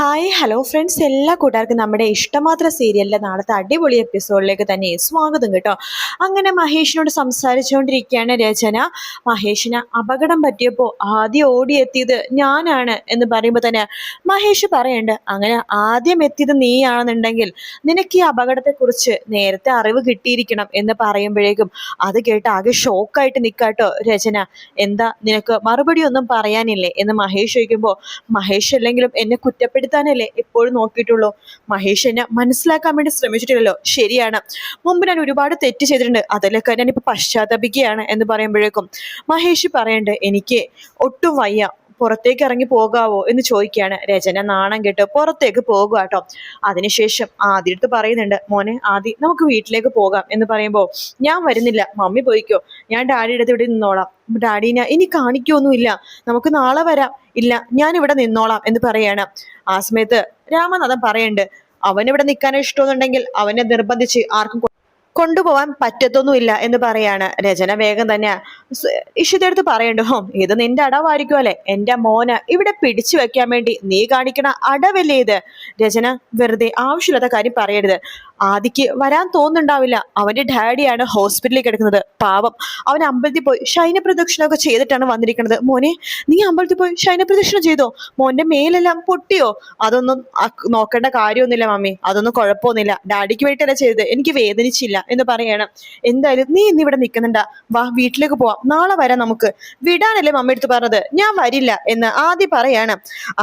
Hi hello friends എല്ലാ കൂട്ടുകാർക്കും നമ്മുടെ ഇഷ്ടമാത്ര സീരിയലിലെ നാളത്തെ അടിപൊളി എപ്പിസോഡിലേക്ക് തന്നെ സ്വാഗതം കേട്ടോ. അങ്ങനെ മഹേഷിനോട് സംസാരിച്ചുകൊണ്ടിരിക്കുകയാണ് രചന. മഹേഷിന് അപകടം പറ്റിയപ്പോൾ ആദ്യം ഓടിയെത്തിയത് ഞാനാണ് എന്ന് പറയുമ്പോൾ തന്നെ മഹേഷ് പറയണ്ട് അങ്ങനെ ആദ്യം എത്തിയത് നീയാണെന്നുണ്ടെങ്കിൽ നിനക്ക് ഈ അപകടത്തെക്കുറിച്ച് നേരത്തെ അറിവ് കിട്ടിയിരിക്കണം എന്ന് പറയുമ്പോഴേക്കും അത് കേട്ട് ആകെ ഷോക്കായിട്ട് നിൽക്കാട്ടോ രചന. എന്താ നിനക്ക് മറുപടി ഒന്നും പറയാനില്ലേ? എന്ന് മഹേഷ് ചോദിക്കുമ്പോൾ മഹേഷ് അല്ലെങ്കിലും എന്നെ കുറ്റപ്പെടുത്താനല്ലേ എപ്പോഴും നോക്കിയിട്ടുള്ളൂ. മഹേഷ് എന്നെ മനസ്സിലാക്കാൻ വേണ്ടി ശ്രമിച്ചിട്ടില്ലല്ലോ. ശരിയാണ്. മുമ്പ് ഞാൻ ഒരുപാട് തെറ്റ് ചെയ്തിട്ടുണ്ട്. അതിലൊക്കെ ഞാനിപ്പോൾ പശ്ചാത്തപിക്കുകയാണ് എന്ന് പറയുമ്പോഴേക്കും മഹേഷ് പറയണ്ട് എനിക്ക് ഒട്ടും വയ്യ. പുറത്തേക്ക് ഇറങ്ങി പോകാവോ എന്ന് ചോദിക്കുകയാണ് രചന നാണം കേട്ട് പുറത്തേക്ക് പോകുക കേട്ടോ. അതിനുശേഷം ആദ്യടുത്ത് പറയുന്നുണ്ട് മോനെ ആദി നമുക്ക് വീട്ടിലേക്ക് പോകാം. എന്ന് പറയുമ്പോൾ ഞാൻ വരുന്നില്ല മമ്മി പോയിക്കോ. ഞാൻ ഡാഡിയുടെ അടുത്ത് ഇവിടെ നിന്നോളാം. ഡാഡിനെ ഇനി കാണിക്കൊന്നുമില്ല. നമുക്ക് നാളെ വരാം. ഇല്ല ഞാൻ ഇവിടെ നിന്നോളാം. എന്ന് പറയാണ്. ആ സമയത്ത് രാമനാഥൻ പറയുന്നുണ്ട് അവനിവിടെ നിൽക്കാൻ ഇഷ്ടമെന്നുണ്ടെങ്കിൽ അവനെ നിർബന്ധിച്ച് ആർക്കും കൊണ്ടുപോകാൻ പറ്റത്തൊന്നുമില്ല എന്ന് പറയാണ് രചന. വേഗം തന്നെ ഇഷിതടുത്ത് പറയണ്ടോ? ഇത് നിന്റെ അടവായിരിക്കും അല്ലെ? എന്റെ മോന് ഇവിടെ പിടിച്ചു വെക്കാൻ വേണ്ടി നീ കാണിക്കണ അടവല്ലേ ഇത്? രചന വെറുതെ ആവശ്യമില്ലാത്ത കാര്യം പറയരുത്. ആദിക്ക് വരാൻ തോന്നുന്നുണ്ടാവില്ല. അവന്റെ ഡാഡിയാണ് ഹോസ്പിറ്റലിൽ കിടക്കുന്നത്. പാവം. അവൻ അമ്പലത്തിൽ പോയി ശൈന പ്രദക്ഷിണമൊക്കെ ചെയ്തിട്ടാണ് വന്നിരിക്കുന്നത്. മോനെ നീ അമ്പലത്തിൽ പോയി ശൈന പ്രദക്ഷിണം ചെയ്തോ? മോന്റെ മേലെല്ലാം പൊട്ടിയോ? അതൊന്നും നോക്കേണ്ട കാര്യമൊന്നുമില്ല മമ്മി അതൊന്നും കുഴപ്പമൊന്നുമില്ല. ഡാഡിക്ക് വേണ്ടിയിട്ടല്ല ചെയ്തത്? എനിക്ക് വേദനിച്ചില്ല. എന്ന് പറയണം. എന്തായാലും നീ ഇന്ന് ഇവിടെ നിൽക്കുന്നുണ്ട വാ വീട്ടിലേക്ക് പോവാം. നാളെ വരാം നമുക്ക്. വിടാനല്ലേ മമ്മ എടുത്ത് പറഞ്ഞത്? ഞാൻ വരില്ല എന്ന് ആദി പറയാണ്.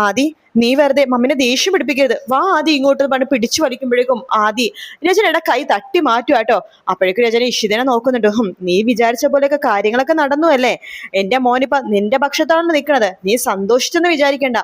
ആദി നീ വെറുതെ മമ്മിനെ ദേഷ്യം പിടിപ്പിക്കരുത്. വാ ആദി ഇങ്ങോട്ട് പറഞ്ഞ് പിടിച്ചു വലിക്കുമ്പോഴേക്കും ആദി രചനയുടെ കൈ തട്ടി മാറ്റുവാട്ടോ കേട്ടോ. അപ്പോഴേക്കും രചന ഇഷിതനെ നോക്കുന്നുണ്ട്. ഹും നീ വിചാരിച്ച പോലെയൊക്കെ കാര്യങ്ങളൊക്കെ നടന്നു അല്ലേ? എന്റെ മോനിപ്പ നിന്റെ പക്ഷത്താണ് നിൽക്കണത് നീ സന്തോഷിച്ചെന്ന് വിചാരിക്കണ്ട.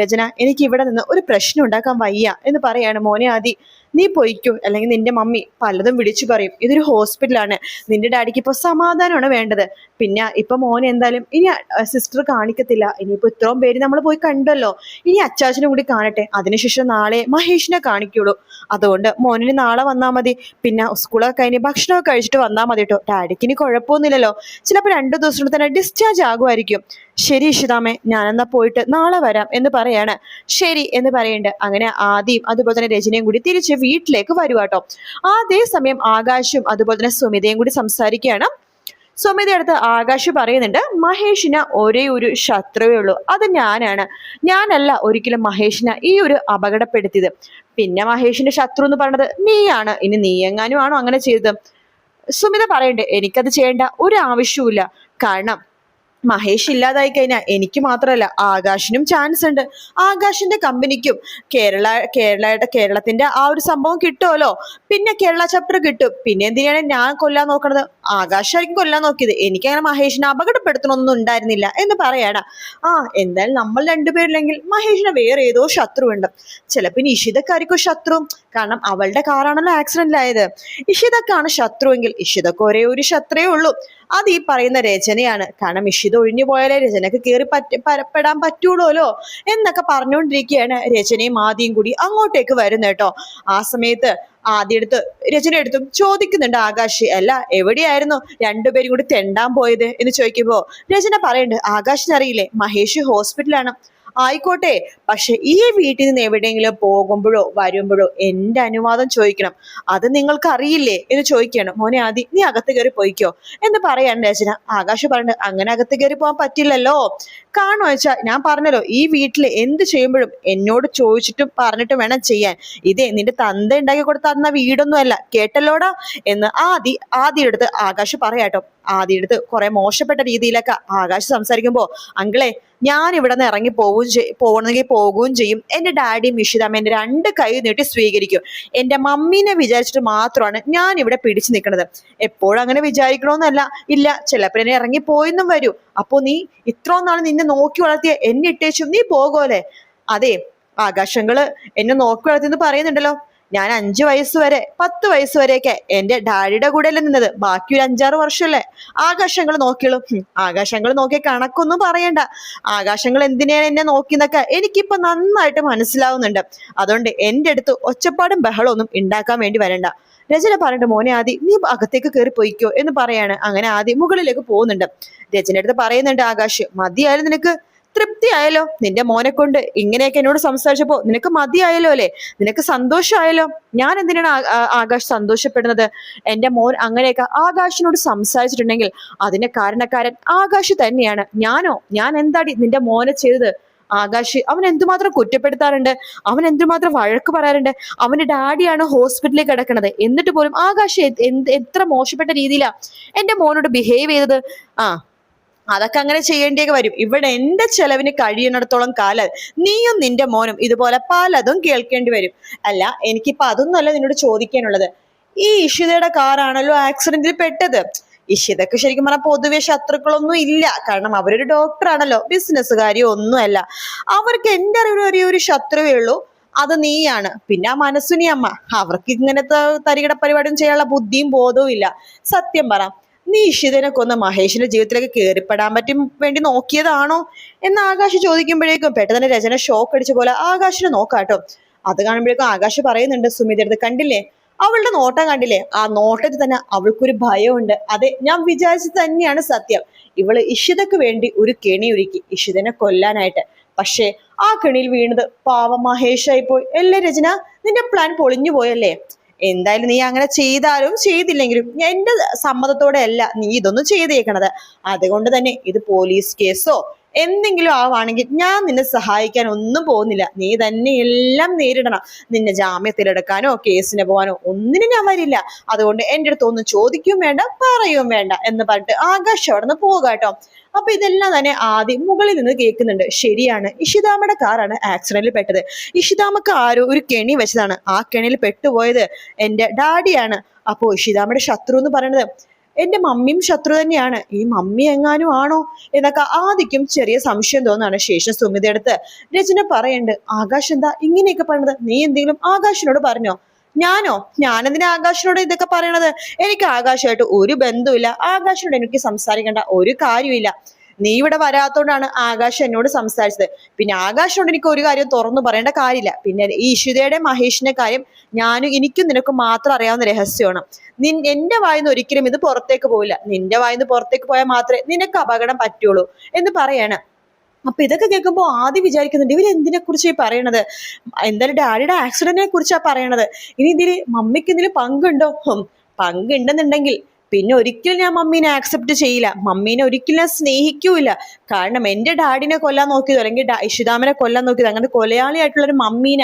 രചന എനിക്ക് ഇവിടെ നിന്ന് ഒരു പ്രശ്നം ഉണ്ടാക്കാൻ വയ്യ എന്ന് പറയാണ് മോനെ ആദി. നീ പൊയ്ക്കോ അല്ലെങ്കിൽ നിന്റെ മമ്മി പലതും വിളിച്ചു പറയും. ഇതൊരു ഹോസ്പിറ്റലാണ് നിന്റെ ഡാഡിക്ക് ഇപ്പോൾ സമാധാനമാണ് വേണ്ടത്. പിന്നെ ഇപ്പൊ മോനെ എന്തായാലും ഇനി സിസ്റ്റർ കാണിക്കത്തില്ല. ഇനിയിപ്പോ ഇത്രയും പേര് നമ്മൾ പോയി കണ്ടല്ലോ. ഇനി അച്ചാച്ചനും കൂടി കാണട്ടെ. അതിനുശേഷം നാളെ മഹേഷിനെ കാണിക്കുള്ളൂ. അതുകൊണ്ട് മോനിന് നാളെ വന്നാൽ മതി. പിന്നെ സ്കൂളൊക്കെ കഴിഞ്ഞ് ഭക്ഷണമൊക്കെ കഴിച്ചിട്ട് വന്നാൽ മതി കേട്ടോ. ഡാഡിക്ക് ഇനി കുഴപ്പമൊന്നുമില്ലല്ലോ. ചിലപ്പോൾ രണ്ടു ദിവസം തന്നെ ഡിസ്ചാർജ് ആകുമായിരിക്കും. ശരി ഇഷിതാമേ ഞാനെന്നാ പോയിട്ട് നാളെ വരാം എന്ന് പറയാണ്. ശരി എന്ന് പറയുന്നുണ്ട് അങ്ങനെ ആദ്യം അതുപോലെ തന്നെ രചനയും കൂടി തിരിച്ച് വീട്ടിലേക്ക് വരുവാട്ടോ അതേ അതേസമയം ആകാശും അതുപോലെ തന്നെ സുമിതയും കൂടി സംസാരിക്കുകയാണ്. സുമിത അടുത്ത് ആകാശ് പറയുന്നുണ്ട് മഹേഷിന് ഒരേ ഒരു ശത്രുവേ ഉള്ളൂ അത് ഞാനാണ്. ഞാനല്ല ഒരിക്കലും മഹേഷിനെ ഈ ഒരു അപകടപ്പെടുത്തിയത്. പിന്നെ മഹേഷിന്റെ ശത്രു എന്ന് പറഞ്ഞത് നീയാണ് ഇനി നീ എങ്ങാനും ആണോ അങ്ങനെ ചെയ്തത്? സുമിത പറയണ്ടേ എനിക്കത് ചെയ്യേണ്ട ഒരു ആവശ്യവുമില്ല. കാരണം മഹേഷ് ഇല്ലാതായി കഴിഞ്ഞാൽ എനിക്ക് മാത്രമല്ല ആകാശിനും ചാൻസ് ഉണ്ട്. ആകാശിന്റെ കമ്പനിക്കും കേരള കേരളയുടെ കേരളത്തിന്റെ ആ ഒരു സംഭവം കിട്ടുമല്ലോ പിന്നെ കേരള ചാപ്റ്റർ കിട്ടും. പിന്നെ എന്തിനാണ് ഞാൻ കൊല്ലാൻ നോക്കണത്? ആകാശായിരിക്കും കൊല്ലാൻ നോക്കിയത്. എനിക്കങ്ങനെ മഹേഷിനെ അപകടപ്പെടുത്തണമൊന്നും ഉണ്ടായിരുന്നില്ല എന്ന് പറയാണ് ആ എന്തായാലും നമ്മൾ രണ്ടുപേരില്ലെങ്കിൽ മഹേഷിന് വേറെ ഏതോ ശത്രു ഉണ്ട് ചിലപ്പോൾ ഇനി ഇഷിതക്കായിരിക്കും ശത്രു. കാരണം അവളുടെ കാറാണല്ലോ ആക്സിഡന്റ് ആയത് ഇഷിതക്കാണ് ശത്രുവെങ്കിൽ ഇഷിതക്ക് ഒരേ ഒരു ശത്രുവേ ഉള്ളൂ. അത് ഈ പറയുന്ന രചനയാണ്. കാരണം ഇഷിത ഒഴിഞ്ഞു പോയാലേ രചനക്ക് കയറി പറ്റ പരപ്പെടാൻ പറ്റുള്ളൂല്ലോ എന്നൊക്കെ പറഞ്ഞുകൊണ്ടിരിക്കുകയാണ് രചനയും ആദ്യം കൂടി അങ്ങോട്ടേക്ക് വരുന്നേട്ടോ ആ സമയത്ത് ആദ്യം എടുത്ത് രചന എടുത്തും ചോദിക്കുന്നുണ്ട് ആകാശ് അല്ല എവിടെയായിരുന്നു രണ്ടുപേരും കൂടി തെണ്ടാൻ പോയത്? എന്ന് ചോദിക്കുമ്പോൾ രചന പറയുന്നുണ്ട് ആകാശിന് അറിയില്ലേ മഹേഷ് ഹോസ്പിറ്റലാണ് ആയിക്കോട്ടെ. പക്ഷെ ഈ വീട്ടിൽ നിന്ന് എവിടെയെങ്കിലും പോകുമ്പോഴോ വരുമ്പോഴോ എന്റെ അനുവാദം ചോദിക്കണം. അത് നിങ്ങൾക്ക് അറിയില്ലേ എന്ന് ചോദിക്കണം. മോനെ ആദി നീ അകത്ത് കയറി പോയിക്കോ. എന്ന് പറയാണ് രചന ആകാശ് പറഞ്ഞു അങ്ങനെ അകത്ത് കയറി പോകാൻ പറ്റില്ലല്ലോ. കാണോ വെച്ചാൽ ഞാൻ പറഞ്ഞല്ലോ ഈ വീട്ടിൽ എന്ത് ചെയ്യുമ്പോഴും എന്നോട് ചോദിച്ചിട്ടും പറഞ്ഞിട്ടും വേണം ചെയ്യാൻ. ഇതേ നിന്റെ തന്ത ഉണ്ടാക്കി കൊടുത്ത തന്ന വീടൊന്നുമല്ല. കേട്ടല്ലോടാ? എന്ന് ആദി ആദ്യം എടുത്ത് ആകാശ് പറയാട്ടോ. ആദ്യം എടുത്ത് കുറെ മോശപ്പെട്ട രീതിയിലൊക്കെ ആകാശ് സംസാരിക്കുമ്പോ അങ്കിളെ ഞാൻ ഇവിടെ നിന്ന് ഇറങ്ങി പോവുകയും ചെയ്യും പോകണമെങ്കിൽ പോകുകയും ചെയ്യും. എന്റെ ഡാഡിയും മിഷിതാമ എന്റെ രണ്ട് കൈ നീട്ടി സ്വീകരിക്കും. എന്റെ മമ്മീനെ വിചാരിച്ചിട്ട് മാത്രമാണ് ഞാൻ ഇവിടെ പിടിച്ചു നിൽക്കുന്നത്. എപ്പോഴും അങ്ങനെ വിചാരിക്കണമെന്നല്ല ഇല്ല ചിലപ്പോൾ എന്നെ ഇറങ്ങി പോയെന്നും വരൂ. അപ്പോൾ നീ ഇത്രയും നാൾ നിന്നെ നോക്കി വളർത്തിയ എന്നെ ഇട്ടേച്ചും നീ പോകുമല്ലേ അതെ ആകാശങ്ങൾ എന്നെ നോക്കി വളർത്തിയെന്ന് പറയുന്നുണ്ടല്ലോ. ഞാൻ അഞ്ചു വയസ്സ് വരെ പത്ത് വയസ്സ് വരെയൊക്കെ എന്റെ ഡാഡിയുടെ കൂടെ അല്ലേ നിന്നത്. ബാക്കി ഒരു അഞ്ചാറ് വർഷമല്ലേ? ആകാശങ്ങൾ നോക്കിയുള്ളൂ ആകാശങ്ങൾ നോക്കിയ കണക്കൊന്നും പറയണ്ട. ആകാശങ്ങൾ എന്തിനാണ് എന്നെ നോക്കിയെന്നൊക്കെ എനിക്കിപ്പൊ നന്നായിട്ട് മനസ്സിലാവുന്നുണ്ട്. അതുകൊണ്ട് എന്റെ അടുത്ത് ഒച്ചപ്പാടും ബഹളവും ഒന്നും ഉണ്ടാക്കാൻ വേണ്ടി വരണ്ട. രചന പറഞ്ഞിട്ട് മോനെ ആദി നീ അകത്തേക്ക് കയറി പോയിക്കോ എന്ന് പറയാണ്. അങ്ങനെ ആദി മുകളിലേക്ക് പോകുന്നുണ്ട്. രചന അടുത്ത് പറയുന്നുണ്ട് ആകാശ് മതിയായാലും നിനക്ക് തൃപ്തിയായല്ലോ? നിന്റെ മോനെ കൊണ്ട് ഇങ്ങനെയൊക്കെ എന്നോട് സംസാരിച്ചപ്പോ നിനക്ക് മതിയായല്ലോ അല്ലേ? നിനക്ക് സന്തോഷമായല്ലോ? ഞാൻ എന്തിനാണ് ആകാശ് സന്തോഷപ്പെടുന്നത്? എന്റെ മോൻ അങ്ങനെയൊക്കെ ആകാശിനോട് സംസാരിച്ചിട്ടുണ്ടെങ്കിൽ അതിന് കാരണക്കാരൻ ആകാശ് തന്നെയാണ്. ഞാനോ? ഞാൻ എന്താടി നിന്റെ മോനെ ചെയ്തത്? ആകാശ് അവൻ എന്തുമാത്രം കുറ്റപ്പെടുത്താറുണ്ട്? അവൻ എന്തുമാത്രം വഴക്ക് പറയാറുണ്ട്? അവന്റെ ഡാഡിയാണ് ഹോസ്പിറ്റലിൽ കിടക്കുന്നത് എന്നിട്ട് പോലും ആകാശ് എന്ത് എത്ര മോശപ്പെട്ട രീതിയിലാ എന്റെ മോനോട് ബിഹേവ് ചെയ്തത്? ആ അതൊക്കെ അങ്ങനെ ചെയ്യേണ്ടിയൊക്കെ വരും. ഇവിടെ എന്റെ ചെലവിന് കഴിയുന്നിടത്തോളം കാലം നീയും നിന്റെ മോനും ഇതുപോലെ പലതും കേൾക്കേണ്ടി വരും. അല്ല എനിക്കിപ്പോ അതൊന്നുമല്ല നിന്നോട് ചോദിക്കാനുള്ളത്. ഈ ഇഷിതയുടെ കാറാണല്ലോ ആക്സിഡന്റിൽ പെട്ടത്. ഇഷിതക്ക് ശരിക്കും പറഞ്ഞാൽ പൊതുവെ ശത്രുക്കളൊന്നും ഇല്ല. കാരണം അവരൊരു ഡോക്ടറാണല്ലോ ബിസിനസ്സുകാരിയോ ഒന്നുമല്ല. അവർക്ക് എന്റെ അറിവിൽ ഒരേ ഒരു ശത്രുവേ ഉള്ളൂ. അത് നീയാണ്. പിന്നെ ആ മനസ്സുനി അമ്മ അവർക്ക് ഇങ്ങനത്തെ തരികിട പരിപാടിയും ചെയ്യാനുള്ള ബുദ്ധിയും ബോധവും ഇല്ല. സത്യം പറ നീ ഇഷിതനെ കൊന്ന് മഹേഷിന്റെ ജീവിതത്തിലേക്ക് കയറിപ്പെടാൻ പറ്റും വേണ്ടി നോക്കിയതാണോ? എന്ന് ആകാശ് ചോദിക്കുമ്പോഴേക്കും പെട്ടെന്ന് രചന ഷോക്ക് അടിച്ച പോലെ ആകാശിനെ നോക്കാട്ടോ അത് കാണുമ്പോഴേക്കും ആകാശ് പറയുന്നുണ്ട് സുമിത അടുത്ത് കണ്ടില്ലേ? അവളുടെ നോട്ടം കണ്ടില്ലേ? ആ നോട്ടത്തിൽ തന്നെ അവൾക്കൊരു ഭയമുണ്ട്. അതെ ഞാൻ വിചാരിച്ചത് തന്നെയാണ് സത്യം. ഇവൾ ഇഷിതക്ക് വേണ്ടി ഒരു കെണി ഒരുക്കി ഇഷിതനെ കൊല്ലാനായിട്ട്. പക്ഷേ ആ കെണിയിൽ വീണത് പാവം മഹേഷായി പോയി അല്ലേ രചന? നിന്റെ പ്ലാൻ പൊളിഞ്ഞു പോയല്ലേ എന്തായാലും നീ അങ്ങനെ ചെയ്താലും ചെയ്തില്ലെങ്കിലും എന്റെ സമ്മതത്തോടെ അല്ല നീ ഇതൊന്നും ചെയ്തേക്കണത്. അതുകൊണ്ട് തന്നെ ഇത് പോലീസ് കേസോ എന്തെങ്കിലും ആവാണെങ്കിൽ ഞാൻ നിന്നെ സഹായിക്കാൻ ഒന്നും പോകുന്നില്ല. നീ തന്നെ എല്ലാം നേരിടണം. നിന്നെ ജാമ്യത്തിലെടുക്കാനോ കേസിന് പോകാനോ ഒന്നിനും ഞാൻ വരില്ല. അതുകൊണ്ട് എന്റെ അടുത്ത് ഒന്നും ചോദിക്കുകയും വേണ്ട പറയുകയും വേണ്ട എന്ന് പറഞ്ഞിട്ട് ആകാശം അവിടെ നിന്ന് പോകാട്ടോ അപ്പൊ ഇതെല്ലാം തന്നെ ആദ്യം മുകളിൽ നിന്ന് കേൾക്കുന്നുണ്ട്. ശരിയാണ്. ഇഷിതാമയുടെ കാറാണ് ആക്സിഡന്റിൽ പെട്ടത്. ഇഷിതാമക്ക് ആരോ ഒരു കെണി വെച്ചതാണ്. ആ കെണിയിൽ പെട്ടുപോയത് എന്റെ ഡാഡിയാണ്. അപ്പോ ഇഷിതാമയുടെ ശത്രു എന്ന് പറയുന്നത് എന്റെ മമ്മിയും ശത്രു തന്നെയാണ്. ഈ മമ്മി എങ്ങാനും ആണോ എന്നൊക്കെ ആദ്യം ചെറിയ സംശയം തോന്നാണ് ശേഷം സുമിതയെടുത്ത് രചന പറയണ്ട് ആകാശ് എന്താ ഇങ്ങനെയൊക്കെ പറഞ്ഞത് നീ എന്തെങ്കിലും ആകാശിനോട് പറഞ്ഞോ? ഞാനോ? ഞാനെന്തിനാ ആകാശിനോട് ഇതൊക്കെ പറയണത്? എനിക്ക് ആകാശമായിട്ട് ഒരു ബന്ധവുമില്ല. ആകാശിനോട് എനിക്ക് സംസാരിക്കേണ്ട ഒരു കാര്യമില്ല നീ ഇവിടെ വരാത്തോണ്ടാണ് ആകാശ് എന്നോട് സംസാരിച്ചത്. പിന്നെ ആകാശിനോട് എനിക്ക് ഒരു കാര്യം തുറന്നു പറയേണ്ട കാര്യമില്ല. പിന്നെ ഈ ഇഷിതയുടെ മഹേഷിന്റെ കാര്യം ഞാനും എനിക്കും നിനക്കും മാത്രം അറിയാവുന്ന രഹസ്യമാണ്. നിൻ എന്റെ വായിന്ന് ഒരിക്കലും ഇത് പുറത്തേക്ക് പോവില്ല. നിന്റെ വായിന്ന് പുറത്തേക്ക് പോയാൽ മാത്രമേ നിനക്ക് അപകടം പറ്റുള്ളൂ എന്ന് പറയാണ്. അപ്പൊ ഇതൊക്കെ കേൾക്കുമ്പോൾ ആദ്യം വിചാരിക്കുന്നുണ്ട് ഇവർ എന്തിനെ കുറിച്ച് പറയണത്? എന്തായാലും ഡാഡിയുടെ ആക്സിഡന്റിനെ കുറിച്ചാണ് പറയണത്. ഇനി ഇതിൽ മമ്മിക്ക് ഇതിൽ പങ്കുണ്ടോ? പങ്കുണ്ടെന്നുണ്ടെങ്കിൽ പിന്നെ ഒരിക്കലും ഞാൻ മമ്മീനെ ആക്സെപ്റ്റ് ചെയ്യില്ല. മമ്മീനെ ഒരിക്കലും ഞാൻ സ്നേഹിക്കൂല കാരണം എന്റെ ഡാഡിനെ കൊല്ലാൻ നോക്കിയതോ അല്ലെങ്കിൽ ഇഷിതാമനെ കൊല്ലാൻ നോക്കിയതോ അങ്ങനെ കൊലയാളിയായിട്ടുള്ള ഒരു മമ്മീന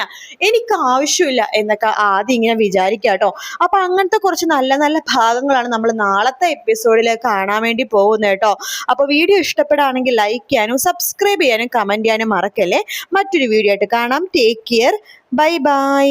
എനിക്ക് ആവശ്യമില്ല എന്നൊക്കെ ആദ്യം ഇങ്ങനെ വിചാരിക്കുക കേട്ടോ അപ്പൊ അങ്ങനത്തെ കുറച്ച് നല്ല നല്ല ഭാഗങ്ങളാണ് നമ്മൾ നാളത്തെ എപ്പിസോഡിൽ കാണാൻ വേണ്ടി പോകുന്നത് കേട്ടോ അപ്പൊ വീഡിയോ ഇഷ്ടപ്പെടുകയാണെങ്കിൽ ലൈക്ക് ചെയ്യാനും സബ്സ്ക്രൈബ് ചെയ്യാനും കമന്റ് ചെയ്യാനും മറക്കല്ലേ? മറ്റൊരു വീഡിയോ ആയിട്ട് കാണാം. Take care bye bye